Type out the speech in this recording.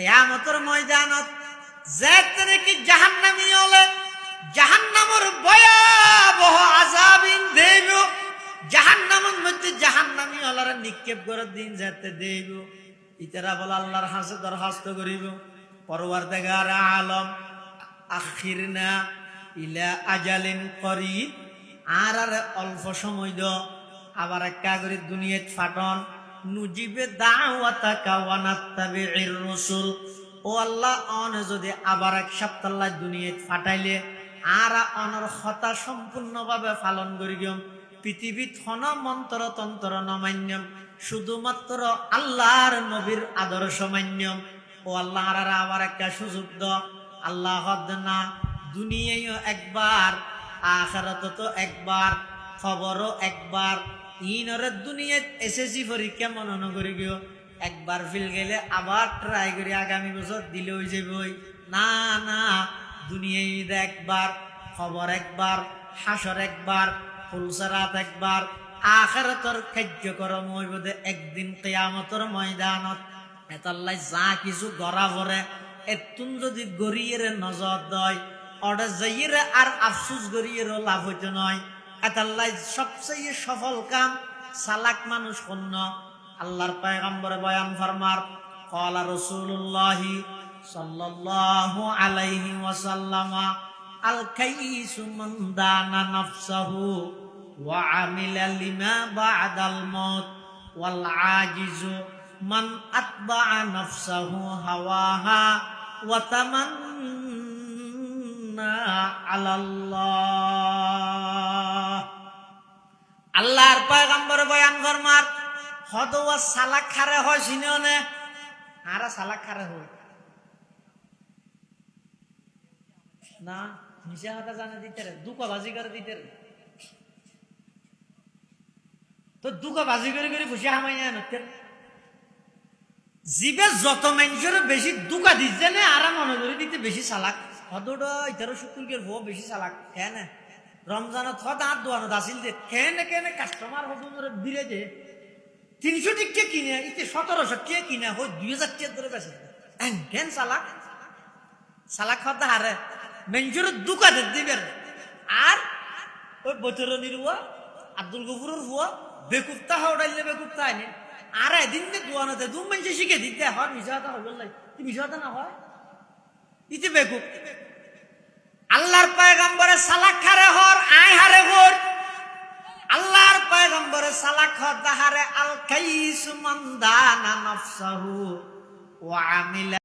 কেয়ামতের ময়দানত যেতে কি জাহান্নামি হলে, জাহান্নামর ভয়াবহ আজাবিন দেব। জাহান্নামের মধ্যে জাহান্নামি হলার নিক্ষেপ করে দিন যেতে দেব। ইতারা বলে আল্লাহর হাসে দরখাস্ত করিব। পরওয়ার দেগার আলম, আখিরনা ইলা আজালিন করিব। আর আর অল্প সময় দ, আবার একটা করে দুনিয়াত ফাটন। নুজিবে দাওয়াতা কাওয়ানাত্তাবি ইর রাসূল। ও আল্লাহ, অন যদি আবার এক সপ্তাহ দুনিয়াত ফাটাইলে, আর অনর হতা সম্পূর্ণভাবে পালন করি গিয়ম পৃথিবীত হন মন্ত্র তন্ত্র নমান্যম, শুধুমাত্র আল্লাহর নবীর আদর্শ মান্যম। ও আল্লাহ, আর আবার একটা সুযোগ দ। আল্লাহ না, দুনিয়ায়ও একবার আখারাত তো একবার, খবরও একবার ইনরে দুনিয়াত এসএসসি পরীক্ষা মনন করি গিয়ে। একবার ফিল গেলে আবার ট্রাই করি, আগামী বছর দিলে হয়ে যাবে না না, দুনিয়ায় ঈদ একবার, খবর একবার, হাসর একবার, ফুলসারাত একবার, আখারাতর কার্যক্রম হইব একদিন কেয়ামতর ময়দানত। এতাল্লাই যা কিছু গড়া ভরে এতুন যদি গড়িয়ে নজর দয় অর্ডে যাইয়ে আর আফসুস গড়িয়ে লাভ হইতে নয়। এতাল্লাই সবচেয়ে সফল কাম, সালাক মানুষ কন্য আল্লাহর পায়গাম্বরে বয়ান ফরমার, কলা রসুল্লাহি সাল্লাল্লাহু আলাইহি ওয়াসাল্লামা আল কাইসু মান দানা নাফসাহু ওয়া আমিলা লিমা বা'দাল মাউত ওয়াল আজিজু মান আতবা'a নাফসাহু হাওয়াহা ওয়া তামান্না আলাল্লাহ। আল্লাহর পয়গম্বর বয়ান ফরমার, হদওয়া সালাক খারে হয় সিনে আরা সালাক খারে হয়। না মিশা কথা জানে দিতে রে, দুকা বাজি করে দিতে রে। তো দুকা বাজি করে করে খুশি হামাই নতে জিবে যত মানুষের বেশি দুকা দিচ্ছে না আর মনে দিতে বেশি চালাক হদোটা ইতারো শুকুরকের ভো বেশি চালাক হ্যাঁ না? রমজানত হদ আর দোয়ানত আসিল যে কেনে কেনে কাস্টমার হদুর বিলে যে তিনশো টিকে কিনে, ইতে সতেরোশো কে কিনে, হই দুই হাজার টিয়া ধরে বেছে কেন চালাক? চালাক হদ হারে মেঞ্জুর দুকাতে দিবেন আর ওই বছর নিরুয়া আব্দুল গফুরের হুয়া, বেকুপ্তা হাওড়াইলে বেকুপ্তা আইনে। আর এদিন নে দোয়ানতে দু মানুষ শিখে দিতে হয় মিশা কথা হইল লাই। তুই মিশা কথা না হয়? ইতি বেকুপ সালাক খারে হর আই হারে। হর আল্লাহর পয়গম্বরে সালাক হর দাহারে আল কাইসু মান্দানা নফসাহু ওয়া আমিলা।